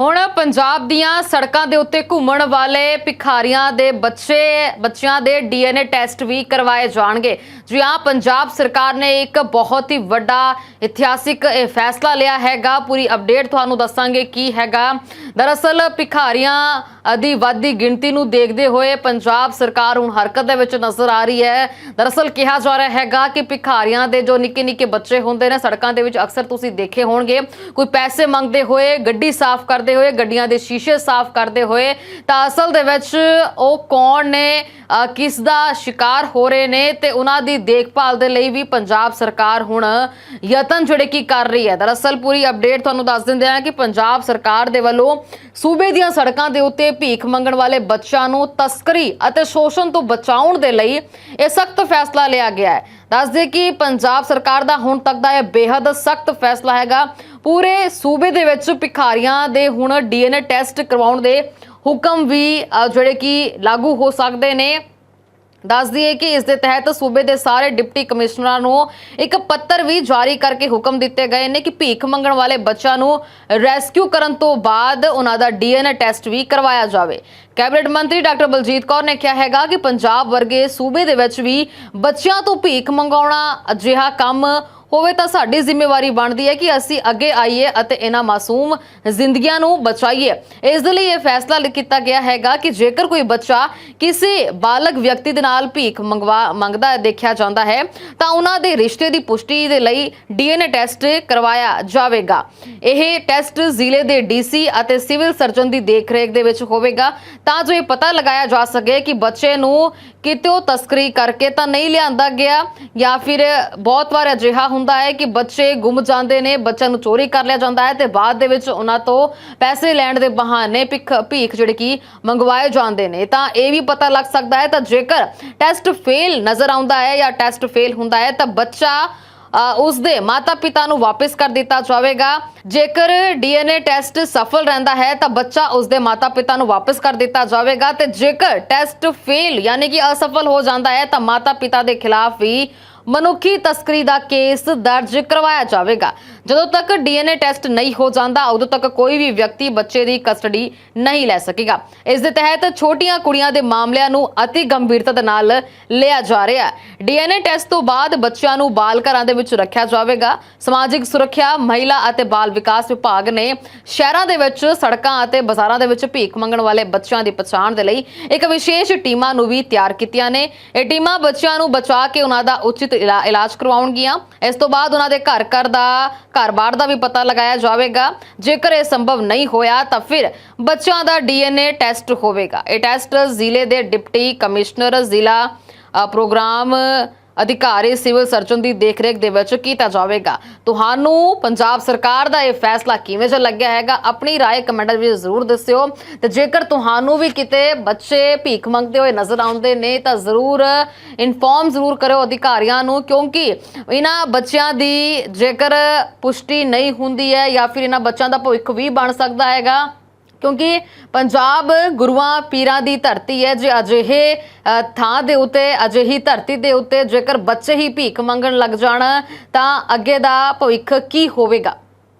ਹੁਣ ਪੰਜਾਬ ਦੀਆਂ ਸੜਕਾਂ ਦੇ ਉੱਤੇ ਘੁੰਮਣ ਵਾਲੇ ਭਿਖਾਰੀਆਂ ਦੇ ਬੱਚੇ, ਬੱਚਿਆਂ ਦੇ ਡੀਐਨਏ ਟੈਸਟ ਵੀ ਕਰਵਾਏ ਜਾਣਗੇ। ਜੀ ਹਾਂ, ਪੰਜਾਬ ਸਰਕਾਰ ਨੇ ਇੱਕ ਬਹੁਤ ਹੀ ਵੱਡਾ ਇਤਿਹਾਸਿਕ, ਇਹ ਫੈਸਲਾ ਲਿਆ ਹੈਗਾ। ਪੂਰੀ ਅਪਡੇਟ ਤੁਹਾਨੂੰ ਦੱਸਾਂਗੇ ਕੀ ਹੈਗਾ। ਦਰਅਸਲ ਭਿਖਾਰੀਆਂ ਦੀ ਵੱਧਦੀ ਗਿਣਤੀ ਨੂੰ ਦੇਖਦੇ ਹੋਏ ਪੰਜਾਬ ਸਰਕਾਰ ਹੁਣ ਹਰਕਤ ਦੇ ਵਿੱਚ ਨਜ਼ਰ ਆ ਰਹੀ ਹੈ। ਦਰਅਸਲ ਕਿਹਾ ਜਾ ਰਿਹਾ ਹੈਗਾ ਕਿ ਭਿਖਾਰੀਆਂ ਦੇ ਜੋ ਨਿੱਕੇ ਨਿੱਕੇ ਬੱਚੇ ਹੁੰਦੇ ਨੇ, ਸੜਕਾਂ ਦੇ ਵਿੱਚ ਅਕਸਰ ਤੁਸੀਂ ਦੇਖੇ ਹੋਣਗੇ। ਕੋਈ ਪੈਸੇ ਮੰਗਦੇ ਹੋਏ ਗੱਡੀ ਸਾਫ਼ ਕਰਦੇ ਹੋਏ, ਗੱਡੀਆਂ ਦੇ ਸ਼ੀਸ਼ੇ ਸਾਫ਼ ਕਰਦੇ ਹੋਏ, ਤਾਂ ਅਸਲ ਦੇ ਵਿੱਚ ਉਹ ਕੌਣ ਨੇ ਕਿਸ ਦਾ ਸ਼ਿਕਾਰ ਹੋ ਰਹੇ ਨੇ ਤੇ ਉਹਨਾਂ ਦੀ ਦੇਖਭਾਲ ਦੇ ਲਈ ਵੀ ਪੰਜਾਬ ਸਰਕਾਰ ਹੁਣ ਯਤਨ ਜਿਹੜੇ ਕੀ ਕਰ ਰਹੀ ਹੈ। ਦਰਅਸਲ ਪੂਰੀ ਅਪਡੇਟ ਤੁਹਾਨੂੰ ਦੱਸ ਦਿੰਦੇ ਹਾਂ ਕਿ ਪੰਜਾਬ ਸਰਕਾਰ ਦੇ ਵੱਲੋਂ ਸੂਬੇ ਦੀਆਂ ਸੜਕਾਂ ਦੇ ਉੱਤੇ ਭੀਖ ਮੰਗਣ ਵਾਲੇ ਬੱਚਿਆਂ ਨੂੰ ਤਸਕਰੀ ਅਤੇ ਸ਼ੋਸ਼ਣ ਤੋਂ ਬਚਾਉਣ ਦੇ ਲਈ ਇਹ ਸਖਤ ਫੈਸਲਾ ਲਿਆ ਗਿਆ ਹੈ। ਦੱਸਦੇ ਕਿ ਪੰਜਾਬ ਸਰਕਾਰ ਦਾ ਹੁਣ ਤੱਕ ਦਾ ਇਹ ਬੇहद ਸਖਤ ਫੈਸਲਾ ਹੈਗਾ। ਪੂਰੇ ਸੂਬੇ ਦੇ ਵਿੱਚ ਭਿਖਾਰੀਆਂ ਦੇ ਹੁਣ ਡੀਐਨਏ ਟੈਸਟ ਕਰਵਾਉਣ ਦੇ ਹੁਕਮ ਵੀ ਜਿਹੜੇ ਕਿ ਲਾਗੂ ਹੋ ਸਕਦੇ ਨੇ। ਦੱਸ ਦਈਏ ਕਿ ਇਸ ਦੇ ਤਹਿਤ ਸੂਬੇ ਦੇ ਸਾਰੇ ਡਿਪਟੀ ਕਮਿਸ਼ਨਰਾਂ ਨੂੰ ਇੱਕ ਪੱਤਰ ਵੀ ਜਾਰੀ ਕਰਕੇ ਹੁਕਮ ਦਿੱਤੇ ਗਏ ਨੇ ਕਿ ਭੀਖ ਮੰਗਣ ਵਾਲੇ ਬੱਚਿਆਂ ਨੂੰ ਰੈਸਕਿਊ ਕਰਨ ਤੋਂ ਬਾਅਦ ਉਹਨਾਂ ਦਾ ਡੀਐਨਏ ਟੈਸਟ ਵੀ ਕਰਵਾਇਆ ਜਾਵੇ। ਕੈਬਨਿਟ ਮੰਤਰੀ ਡਾਕਟਰ ਬਲਜੀਤ ਕੌਰ ਨੇ ਕਿਹਾ ਹੈਗਾ ਕਿ ਪੰਜਾਬ ਵਰਗੇ ਸੂਬੇ ਦੇ ਵਿੱਚ ਵੀ ਬੱਚਿਆਂ ਤੋਂ ਭੀਖ ਮੰਗਾਉਣਾ ਅਜਿਹਾ ਕੰਮ ਹੋਵੇ ਤਾਂ ਸਾਡੀ ਜ਼ਿੰਮੇਵਾਰੀ ਬਣਦੀ ਹੈ ਕਿ ਅਸੀਂ ਅੱਗੇ ਆਈਏ ਅਤੇ ਇਹਨਾਂ ਮਾਸੂਮ ਜ਼ਿੰਦਗੀਆਂ ਨੂੰ ਬਚਾਈਏ। ਇਸ ਦੇ ਲਈ ਇਹ ਫੈਸਲਾ ਕੀਤਾ ਗਿਆ ਹੈਗਾ ਕਿ ਜੇਕਰ ਕੋਈ ਬੱਚਾ ਕਿਸੇ ਬਾਲਗ ਵਿਅਕਤੀ ਦੇ ਨਾਲ ਭੀਖ ਮੰਗਵਾ, ਮੰਗਦਾ ਦੇਖਿਆ ਜਾਂਦਾ ਹੈ, ਤਾਂ ਉਹਨਾਂ ਦੇ ਰਿਸ਼ਤੇ ਦੀ ਪੁਸ਼ਟੀ ਦੇ ਲਈ ਡੀਐਨਏ ਟੈਸਟ ਕਰਵਾਇਆ ਜਾਵੇਗਾ। ਇਹ ਟੈਸਟ ਜ਼ਿਲ੍ਹੇ ਦੇ ਡੀਸੀ ਅਤੇ ਸਿਵਲ ਸਰਜਨ ਦੀ ਦੇਖਰੇਖ ਦੇ ਵਿੱਚ ਹੋਵੇਗਾ। ਤਾਂ ਜੋ ਇਹ ਪਤਾ ਲਗਾਇਆ ਜਾ ਸਕੇ ਕਿ ਬੱਚੇ ਨੂੰ ਕਿਤੋਂ ਤਸਕਰੀ ਕਰਕੇ ਤਾਂ ਨਹੀਂ ਲਿਆਂਦਾ ਗਿਆ ਜਾਂ ਫਿਰ ਬਹੁਤ ਵਾਰ ਅਜਿਹਾ ਹੁੰਦਾ ਹੈ ਕਿ ਬੱਚੇ ਗੁੰਮ ਜਾਂਦੇ ਨੇ, ਬੱਚਿਆਂ ਨੂੰ ਚੋਰੀ ਕਰ ਲਿਆ ਜਾਂਦਾ ਹੈ ਤੇ ਬਾਅਦ ਦੇ ਵਿੱਚ ਉਹਨਾਂ ਤੋਂ ਪੈਸੇ ਲੈਣ ਦੇ ਬਹਾਨੇ ਭਿੱਖ, ਭੀਖ ਜਿਹੜੇ ਕਿ ਮੰਗਵਾਏ ਜਾਂਦੇ ਨੇ। ਤਾਂ ਇਹ ਵੀ ਪਤਾ ਲੱਗ ਸਕਦਾ ਹੈ, ਤਾਂ ਜੇਕਰ ਟੈਸਟ ਫੇਲ ਨਜ਼ਰ ਆਉਂਦਾ ਹੈ ਜਾਂ ਟੈਸਟ ਫੇਲ ਹੁੰਦਾ ਹੈ, ਤਾਂ ਬੱਚਾ ਉਸ ਦੇ ਮਾਤਾ-ਪਿਤਾ ਨੂੰ ਵਾਪਸ ਕਰ ਦਿੱਤਾ ਜਾਵੇਗਾ। ਜੇਕਰ ਡੀਐਨਏ ਟੈਸਟ ਸਫਲ ਰਹਿੰਦਾ ਹੈ, ਤਾਂ ਬੱਚਾ ਉਸ ਦੇ ਮਾਤਾ-ਪਿਤਾ ਨੂੰ ਵਾਪਸ ਕਰ ਦਿੱਤਾ ਜਾਵੇਗਾ ਤੇ ਜੇਕਰ ਟੈਸਟ ਫੇਲ ਯਾਨੀ ਕਿ ਅਸਫਲ ਹੋ ਜਾਂਦਾ ਹੈ, ਤਾਂ ਮਾਤਾ-ਪਿਤਾ ਦੇ ਖਿਲਾਫ ਵੀ ਮਨੁੱਖੀ ਤਸਕਰੀ ਦਾ ਕੇਸ ਦਰਜ ਕਰਵਾਇਆ ਜਾਵੇਗਾ। ਜਦੋਂ ਤੱਕ ਡੀਐਨਏ ਟੈਸਟ ਨਹੀਂ ਹੋ ਜਾਂਦਾ, ਉਦੋਂ ਤੱਕ ਕੋਈ ਵੀ ਵਿਅਕਤੀ ਬੱਚੇ ਦੀ ਕਸਟਡੀ ਨਹੀਂ ਲੈ ਸਕੇਗਾ। ਇਸ ਦੇ ਤਹਿਤ ਛੋਟੀਆਂ ਕੁੜੀਆਂ ਦੇ ਮਾਮਲਿਆਂ ਨੂੰ ਅਤੀ ਗੰਭੀਰਤਾ ਦੇ ਨਾਲ ਲਿਆ ਜਾ ਰਿਹਾ ਹੈ। ਡੀਐਨਏ ਟੈਸਟ ਤੋਂ ਬਾਅਦ ਬੱਚਿਆਂ ਨੂੰ ਬਾਲ ਘਰਾਂ ਦੇ ਵਿੱਚ ਰੱਖਿਆ ਜਾਵੇਗਾ। ਸਮਾਜਿਕ ਸੁਰੱਖਿਆ, ਮਹਿਲਾ ਅਤੇ ਬਾਲ ਵਿਕਾਸ ਵਿਭਾਗ ਨੇ ਸ਼ਹਿਰਾਂ ਦੇ ਵਿੱਚ ਸੜਕਾਂ ਅਤੇ ਬਾਜ਼ਾਰਾਂ ਦੇ ਵਿੱਚ ਭੀਖ ਮੰਗਣ ਵਾਲੇ ਬੱਚਿਆਂ ਦੀ ਪਛਾਣ ਦੇ ਲਈ ਇੱਕ ਵਿਸ਼ੇਸ਼ ਟੀਮਾਂ ਨੂੰ ਵੀ ਤਿਆਰ ਕੀਤੀਆਂ ਨੇ। ਇਹ ਟੀਮਾਂ ਬੱਚਿਆਂ ਨੂੰ ਬਚਾ ਕੇ ਉਹਨਾਂ ਦਾ ਉਚਿਤ ਇਲਾਜ ਕਰਵਾਉਣਗੀਆਂ। ਇਸ ਤੋਂ ਬਾਅਦ ਉਹਨਾਂ ਦੇ ਘਰ ਘਰ ਦਾ ਘਰ-ਬਾਰ ਦਾ ਵੀ ਪਤਾ ਲਗਾਇਆ ਜਾਵੇਗਾ। ਜੇਕਰ ਇਹ ਸੰਭਵ ਨਹੀਂ ਹੋਇਆ, ਤਾਂ ਫਿਰ ਬੱਚਿਆਂ ਦਾ ਡੀਐਨਏ ਟੈਸਟ ਹੋਵੇਗਾ। ਇਹ ਟੈਸਟ ਜ਼ਿਲ੍ਹੇ ਦੇ ਡਿਪਟੀ ਕਮਿਸ਼ਨਰ ਜ਼ਿਲ੍ਹਾ ਪ੍ਰੋਗਰਾਮ ਅਧਿਕਾਰੀ ਸਿਵਲ ਸਰਜਨ ਦੀ ਦੇਖਰੇਖ ਦੇ ਵਿੱਚ ਕੀਤਾ ਜਾਵੇਗਾ ਤੁਹਾਨੂੰ ਪੰਜਾਬ ਸਰਕਾਰ ਦਾ ਇਹ ਫੈਸਲਾ ਕਿਵੇਂ ਜਿਹਾ ਲੱਗਿਆ ਹੈਗਾ ਆਪਣੀ رائے ਕਮੈਂਟ ਵਿੱਚ ਜ਼ਰੂਰ ਦੱਸਿਓ ਤੇ ਜੇਕਰ ਤੁਹਾਨੂੰ ਵੀ ਕਿਤੇ ਬੱਚੇ ਭੀਖ ਮੰਗਦੇ ਹੋਏ ਨਜ਼ਰ ਆਉਂਦੇ ਨੇ ਤਾਂ ਜ਼ਰੂਰ ਇਨਫੋਰਮ ਜ਼ਰੂਰ ਕਰਿਓ ਅਧਿਕਾਰੀਆਂ ਨੂੰ ਕਿਉਂਕਿ ਇਹਨਾਂ ਬੱਚਿਆਂ ਦੀ ਜੇਕਰ ਪੁਸ਼ਟੀ ਨਹੀਂ ਹੁੰਦੀ ਹੈ ਜਾਂ ਫਿਰ ਇਹਨਾਂ ਬੱਚਿਆਂ ਦਾ ਭਵਿੱਖ ਵੀ ਬਣ ਸਕਦਾ ਹੈਗਾ ਕਿਉਂਕਿ ਪੰਜਾਬ ਗੁਰੂਆਂ ਪੀਰਾਂ ਦੀ ਧਰਤੀ ਹੈ ਜੇ ਅਜਿਹੇ ਥਾਂ ਦੇ ਉੱਤੇ, ਅਜਿਹੀ ਧਰਤੀ ਦੇ ਉੱਤੇ ਜੇਕਰ ਬੱਚੇ ਹੀ ਭੀਖ ਮੰਗਣ ਲੱਗ ਜਾਣ, ਤਾਂ ਅੱਗੇ ਦਾ ਭਵਿੱਖ ਕੀ ਹੋਵੇਗਾ?